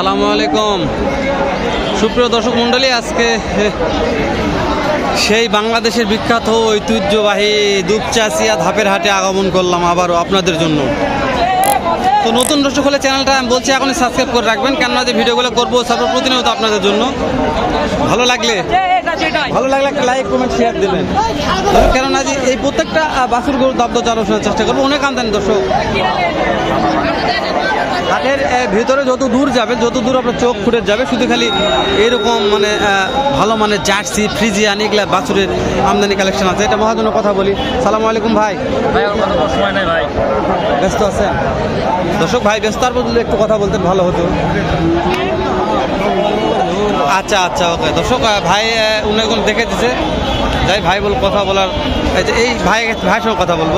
আসসালামু আলাইকুম। সুপ্রিয় দর্শক মণ্ডলী, আজকে সেই বাংলাদেশের বিখ্যাত ঐতিহ্যবাহী দুপচাচিয়া ধাপের হাটে আগমন করলাম আবারও আপনাদের জন্য। তো নতুন দর্শক হলে চ্যানেলটা আমি বলছি, এখনই সাবস্ক্রাইব করে রাখবেন, কেননা যে ভিডিওগুলো করব সর্বপ্রতিনিয়ত প্রতিনিয়ত আপনাদের জন্য। ভালো লাগলে ভালো লাগলে একটা লাইক কমেন্ট শেয়ার দেবেন। কেননা যে এই প্রত্যেকটা বাছুর গরুর দাম তো জানার চেষ্টা করব। অনেক আমদানি দর্শক। হাটের ভেতরে যত দূর যাবে যত দূর আপনার চোখ ফুটে যাবে শুধু খালি এরকম মানে আহ, ভালো মানে জার্সি ফ্রিজিয়ান এগুলা বাছুরের আমদানি কালেকশন আছে। এটা মহাজনের কথা বলি। সালাম আলাইকুম ভাই। ভাই সময় নাই ব্যস্ত আছেন? দর্শক ভাই ব্যস্ত আর বদলে একটু কথা বলতেন ভালো হতো। আচ্ছা আচ্ছা ওকে। দর্শক ভাই উনিগুলো দেখে দিছে। যাই, ভাই বল, কথা বলার এই যে, এই ভাই, ভাইয়ের সঙ্গে কথা বলব।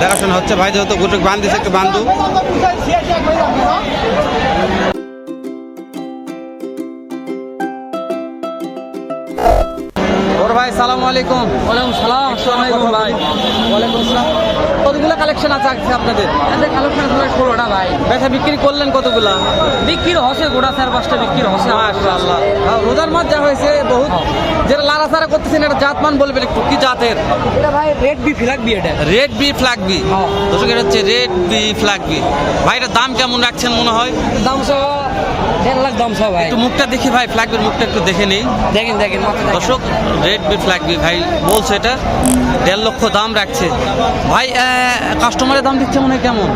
দেখাশোনা হচ্ছে। ভাই যেহেতু গুটুক বান্ধিছে একটু বান্ধু। ওর ভাই সালাম আলাইকুম। ওয়ালাইকুম সালাম আসসালামু আলাইকুম ভাই। ওয়ালাইকুম আসসালাম কতগুলো কালেকশন আছে আজকে আপনাদের? কালেকশন আসলে ষোলোটা ভাই। বেচা বিক্রি করলেন কতগুলা? বিক্রির হসে গোটা চার পাঁচটা বিক্রির হসে মাশাআল্লাহ। হ্যাঁ, রোজার মাস যা হয়েছে বহুত যেটা লাড়াচাড়া করতেছেন এটা জাতমান বলবেন একটু কি জাতের? এটা ভাই রেড বি ফিলাক বি এটা। রেড বি ফ্ল্যাগ বি হ্যাঁ। দর্শক এটা হচ্ছে রেড বি ফ্ল্যাগ বি ভাই এটার দাম কেমন রাখছেন মনে হয়? দাম সহ দেড় লাখ দাম সহ ভাই। একটু মুখটা দেখি ভাই ফ্ল্যাগ বির মুখটা একটু দেখে নেই। দেখেন দেখেন দর্শক রেড বি ফ্ল্যাগ বি ভাই বলছে এটা। দেড় লক্ষ দাম রাখছে। ভাই কাস্টমারের দাম দিচ্ছে মনে হয় কেমন?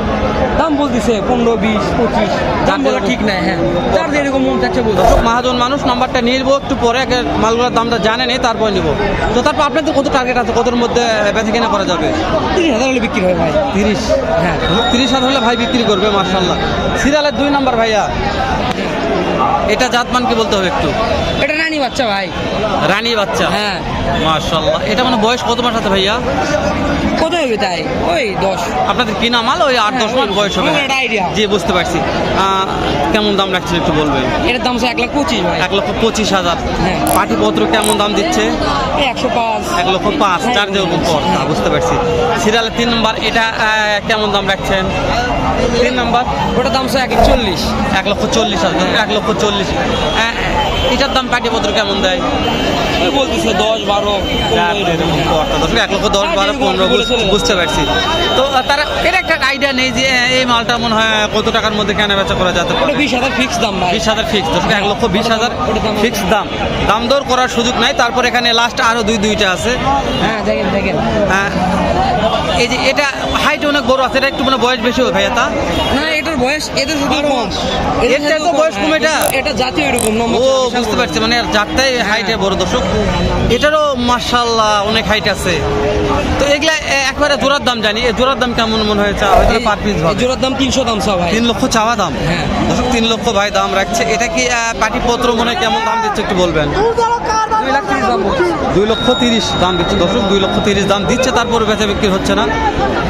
দাম বলতেছে পনেরো বিশ পঁচিশ। দাম বলা ঠিক নাই হ্যাঁ। যার যেরকম মন চাচ্ছে বলতে মহাজন মানুষ নাম্বারটা নিয়ে নেব একটু পরে মালগুলোর দামটা জানে নেই তারপর নিব। তো তারপর আপনাদের কত টার্গেট আছে? কতর মধ্যে বেচা কিনা করা যাবে? তিরিশ হাজার হলে বিক্রি হয় ভাই। তিরিশ? হ্যাঁ। তিরিশ হাজার হলে ভাই বিক্রি করবে মার্শাল্লাহ সিরিয়ালের দুই নাম্বার ভাইয়া। এটা জাতমান কি বলতে হবে একটু। এটা রানী বাচ্চা ভাই। রানী বাচ্চা। হ্যাঁ। মার্শাল্লাহ এটা মানে বয়স কত মাস আছে ভাইয়া? কত হবে তাই? ওই দশ। আপনাদের কিনা মাল? ওই আট দশ মাস বয়স হবে। জি বুঝতে পারছি। কেমন দাম রাখছেন একটু বলবেন? এটার দাম এক লাখ পঁচিশ ভাই। এক লক্ষ পঁচিশ হাজার। হ্যাঁ। পাটিপত্র কেমন দাম দিচ্ছে? একশো পাঁচ। এক লক্ষ পাঁচ চার যেরকম পর বুঝতে পারছি। সিরিয়ালের তিন নম্বর এটা কেমন দাম রাখছেন? তিন নাম্বার ওটার দাম সে এক চল্লিশ। এক লক্ষ চল্লিশ হাজার এক লক্ষ চল্লিশ। এটার দাম পাটিপত্র কেমন দেয়? বলতেছে দশ বারো এক লক্ষ দশ বারো পনেরো বুঝ- বুঝতে পারছি। তো তারা এর একটা আইডিয়া নেই যে এই মালটা মনে হয় কত টাকার মধ্যে কেনা বেচা করা যেতে পারে। বিশ হাজার ফিক্স দাম বিশ হাজার ফিক্স দর্শক এক লক্ষ বিশ হাজার দাম- ফিক্স দাম দাম। দর করার সুযোগ নাই। তারপর এখানে লাস্ট আরও দুই দুইটা আছে। হ্যাঁ দেখেন দেখেন। হ্যাঁ, এই যে এটা হাইট অনেক বড় আছে। এটা একটু মানে বয়স বেশি হবে ভাইয়া তা? না বয়স এদের সাথে কম। এর চাইতে তো বয়স কম এটা? এটা জাতীয় এরকম ও বুঝতে পারছি মানে জাতটাই হাইটে বড় দর্শক। এটারও মার্শাল্লাহ অনেক হাইট আছে। তো এগুলা একবারে জোড়ার দাম জানি। এই জোড়ার দাম কেমন মনে হয়েছে? হয়তো পার পিস ভাবে। জোড়ার দাম তিনশো দাম সব ভাই। তিন লক্ষ চাওয়া দাম? হ্যাঁ। দর্শক তিন লক্ষ ভাই দাম রাখছে। এটা কি পাটিপত্র মনে হয় কেমন দাম দিচ্ছে একটু বলবেন? দুই দাম দুই লক্ষ তিরিশ দাম দিচ্ছে। দর্শক দুই লক্ষ তিরিশ দাম দিচ্ছে তারপরে বেচা বিক্রি হচ্ছে না।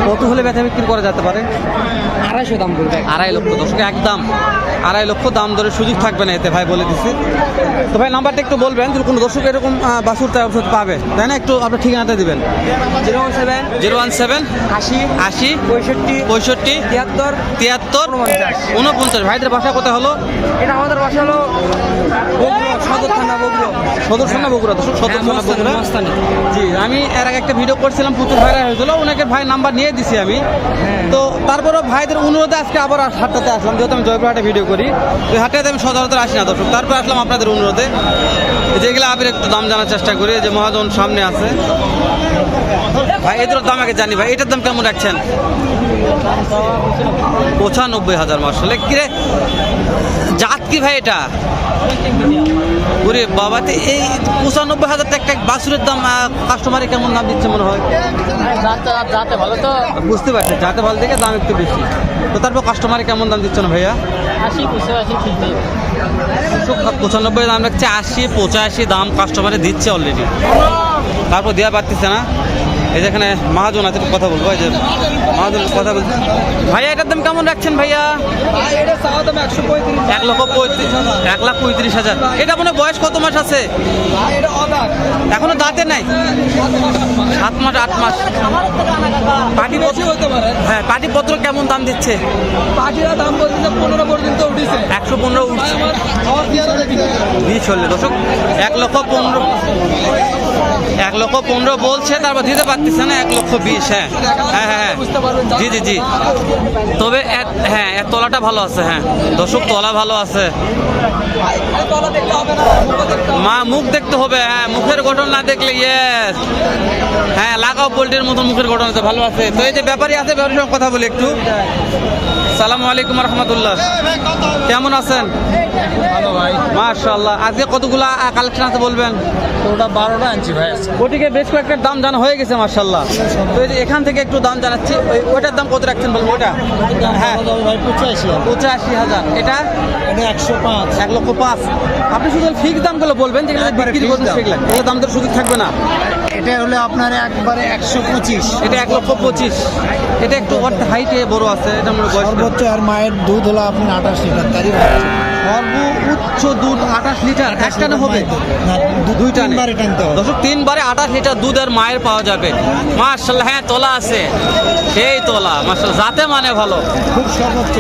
কত হলে বেচা বিক্রি করা যেতে পারে? আড়াইশো দাম বলবে আড়াই লক্ষ দর্শক একদম আড়াই লক্ষ দাম ধরে সুযোগ থাকবে না এতে ভাই বলে দিচ্ছি তো ভাই নাম্বারটা একটু বলবেন যদি কোনো দর্শক এরকম বাসুর তাই অবশ্যই পাবে তাই না? একটু আপনার ঠিকানাটা দিবেন। Zero one seven zero one seven আশি আশি পঁয়ষট্টি পঁয়ষট্টি তিয়াত্তর তিয়াত্তর উনপঞ্চাশ। ভাইদের বাসা কোথায় হলো? এটা আমাদের বাসা হলো বগুড়া বগুড়া দর্শক হ্যাঁ, মস্তানি, বগুড়া? জি আমি এর আগে একটা ভিডিও করছিলাম প্রচুর ভাইরাল হয়েছিল ওনাকে ভাই নাম্বার নিয়ে দিছি আমি। হ্যাঁ। তো তারপরে ভাইদের অনুরোধে আজকে আবার হাটটাতে আসলাম যেহেতু আমি জয়পুরহাটে ভিডিও করি। ওই হাটটাতে আমি সচরাচর আসি না দর্শক। তারপর আসলাম আপনাদের অনুরোধে যেগুলো আবির একটু দাম জানার চেষ্টা করি, যে মহাজন সামনে আছে। ভাই, এদের দাম আগে জানি, ভাই, এটার দাম কেমন রাখছেন? পঁচানব্বই হাজার মাসলে। কিরে জাত কি ভাই এটা? ওরে বাবাতে, এই পঁচানব্বই হাজার একটা বাছুরের দাম কাস্টমারে কেমন দাম দিচ্ছে মনে হয়? যাতে ভালো তো। বুঝতে পারছি যাতে ভালো দেখে দাম একটু বেশি। তো তারপর কাস্টমারে কেমন দাম দিচ্ছে না ভাইয়া? আশি পঁচাশি পঁচানব্বই দাম রাখছে আশি পঁচাশি দাম কাস্টমারে দিচ্ছে অলরেডি তারপর দেওয়া পারতেছে না? এই যেখানে মহাজন আছে কথা বলব এই যে মহাজন কথা বলছে। ভাইয়া এটার দাম কেমন রাখছেন ভাইয়া? এক লক্ষ পঁয়ত্রিশ এক লাখ পঁয়ত্রিশ হাজার। এটা মনে বয়স কত মাস আছে? এখনও দাঁতে নাই? সাত মাস আট মাস। পাটি বেশি হতে হ্যাঁ পাটি পত্র কেমন দাম দিচ্ছে? দাম বলছে পনেরো পর্যন্ত উঠেছে। একশো পনেরো উঠছে। দিয়ে চলে দিবে। বিশ হলে দর্শক এক লক্ষ পনেরো এক লক্ষ পনেরো বলছে তারপর দিতে পারতেছে না, এক লক্ষ বিশ হ্যাঁ। হ্যাঁ হ্যাঁ হ্যাঁ। জি জি জি। তবে হ্যাঁ তলাটা ভালো আছে হ্যাঁ। দর্শক, তলা ভালো আছে। মা, মুখ দেখতে হবে হ্যাঁ মুখের গঠন না দেখলে ইয়েস হ্যাঁ লাগাও পোল্ট্রির মতো মুখের গঠন আছে, ভালো আছে। তো এই যে ব্যাপারই আছে, ব্যাপারীর সঙ্গে কথা বলি একটু। সালামু আলাইকুম রহমতুল্লাহ। কেমন আছেন? ভালো ভাই। মার্শাল্লাহ আজকে কতগুলা কালেকশন আছে বলবেন? ওটা বারোটা আনছি ভাই ওটিকে বেশ কয়েকটা দাম জানা হয়ে গেছে মার্শাল্লাহ তো এখান থেকে একটু দাম জানাচ্ছি ওই- ওইটার দাম কত রাখছেন বলব ওটা? হ্যাঁ। ভাই পঁচাশি পঁচাশি হাজার। এটা? একশো পাঁচ। এক লক্ষ পাঁচ। আপনি শুধু ফিক্স দামগুলো বলবেন যেগুলো বিক্রি করবেন। সেগুলো। দাম তো সুযোগ থাকবে না। এটা হলে আপনার একবারে একশো পঁচিশ। এটা এক লক্ষ পঁচিশ। এটা একটু হাইটে বড় আছে এটা আমার সর্বোচ্চ আর মায়ের দুধ হলো আপনি আঠাশ লিটার তারই সর্বোচ্চ দুধ আঠাশ লিটার একটানে হবে? দুইটা নেই। তিনবারে টানতে হবে। দর্শক তিনবারে আঠাশ লিটার দুধ আর মায়ের পাওয়া যাবে। মার্শাল্লাহ হ্যাঁ তোলা আছে। সেই তোলা মার্শাল যাতে মানে ভালো। খুব সর্বোচ্চ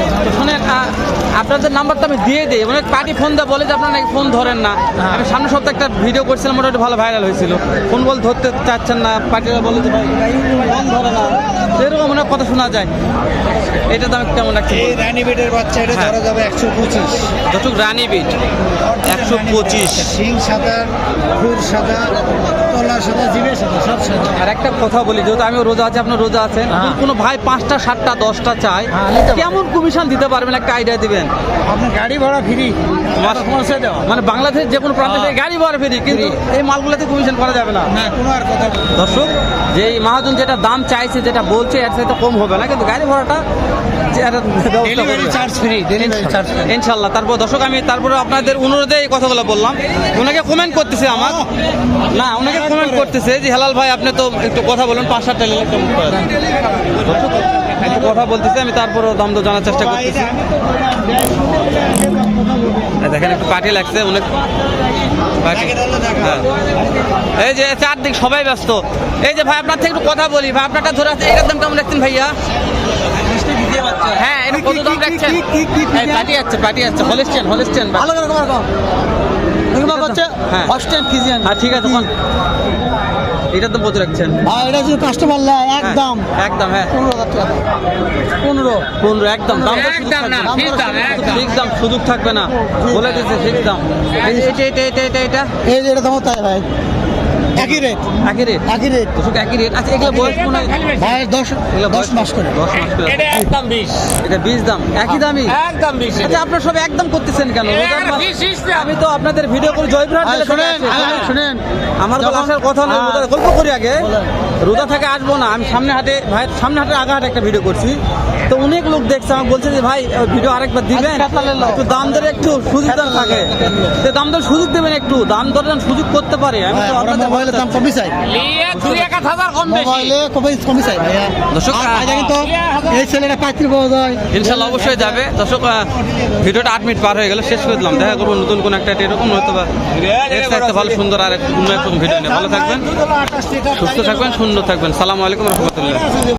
আ- আপনাদের নাম্বারটা আমি দিয়ে দিই। মানে পার্টি ফোন দেওয়া বলে যে আপনারা নাকি ফোন ধরেন না। আমি সামনের সপ্তাহে একটা ভিডিও করছিলাম মোটামুটি ভালো ভাইরাল হয়েছিল। ফোন বল ধরতে চাচ্ছেন না পার্টিরা বলে যে ভাই ফোন ধরে না। এরকম অনেক কথা শোনা যায়। এটা দাম কেমন রাখছে এই রানী বেডের বাচ্চা এটা হ্যাঁ। ধরা যাবে একশো পঁচিশ। দর্শক রানী বিট একশো পঁচিশ। শিং সাদা খুর সাদা তলা সাদা জিভে সাদা সব সাদা। আর একটা কথা বলি যেহেতু আমি রোজা আছে আপনার রোজা আছেন। হ্যাঁ। কোনো ভাই পাঁচটা সাতটা দশটা চাই হ্যাঁ, কেমন কমিশন দিতে পারবেন? একটা আইডিয়া দিবেন। আপনার গাড়ি ভাড়া ফ্রি মাস- দেওয়া। মানে বাংলাদেশের যে কোনো প্রান্তে হ্যাঁ। থেকে গাড়ি ভাড়া ফেরি কিন্তু এই মালগুলোতে কমিশন করা যাবে না। কোনো আর কথা দর্শক যে এই মহাজন যেটা দাম চাইছে যেটা বলছে এর সাথে কম হবে না কিন্তু গাড়ি ভাড়াটা ইনশাল্লাহ। তারপর দর্শক আমি তারপরে আপনাদের অনুরোধে এই কথাগুলো বললাম। ওনাকে কমেন্ট করতেছে আমার। না ওনাকে কমেন্ট করতেছে যে হেলাল ভাই আপনি তো একটু কথা বলুন পাঁচ সাতটা একটু কথা বলতেছে আমি তারপরও দাম তো জানার চেষ্টা করতেছি। দেখেন একটু পার্টি লাগছে অনেক হ্যাঁ। এই যে চারদিক সবাই ব্যস্ত। এই যে ভাই আপনার থেকে একটু কথা বলি ভাই আপনারটা ধরে আছে এটার দাম কেমন রাখছেন ভাইয়া? হ্যাঁ এটা কত দাম রাখছেন? পার্টি আছে পার্টি আছে হলিস্টেন হলিস্টেন ভালো করে হ্যাঁ। হ্যাঁ ঠিক আছে কোন তো কত রাখছেন? আর এটা যদি কাস্টমার নেয় একদম হ্যাঁ, একদম। হ্যাঁ। পনেরো হাজার টাকা। পনেরো? পনেরো একদম। দাম একদম না, দাম, একদম। দাম সুযোগ থাকবে না। বলে দিচ্ছে ঠিক দাম এই যে এটা এটা এটা এটা এটা? এই যে এটা দাম তাই ভাই। একই রেট একই রেট একই রেট দর্শক একই রেট আচ্ছা এগুলো বয়স মনে হয়? ভাই দশ দশ মাস করে। দশ মাস করে। এটা একদম বিশ। এটা বিশ দাম। একই দামই? একদম বিশ আচ্ছা আপনারা সব একদম করতেছেন কেন। আমি তো আপনাদের ভিডিও করে জয়পুরহাট শুনেন শুনেন। শুনেন। আমার তো আসার কথা নয় হ্যাঁ। গল্প করি আগে। রোজা থেকে আসব না আমি সামনে হাটে ভাই সামনে হাটে আগে হাটে একটা ভিডিও করছি। তো অনেক লোক দেখছে আমাকে বলছে যে ভাই ভিডিও আরেকবার দিবেন? আচ্ছা, নাও। একটু দাম দরে একটু সুযোগ দাম থাকে তো দাম দর সুযোগ দেবেন একটু দাম দরে যেন সুযোগ করতে পারে। আমি তো আপনাদের মোবাইলের দাম কমই চাই। মোবাইলে কমই কমই চাই ভাইয়া। দর্শক, আর ভাই এই ছেলেটা পাত্রী পাওয়া যায়। ইনশাল্লাহ অবশ্যই যাবে। দর্শক ভিডিওটা আট মিনিট পার হয়ে গেল শেষ করে দিলাম। দেখা করব নতুন কোন একটা এরকম হয়তো বা ভালো সুন্দর আর একটু অন্য ভিডিও নিয়ে। ভালো থাকবেন। সুস্থ থাকবেন সুন্দর থাকবেন সালাম আলাইকুম রহমতুল্লাহ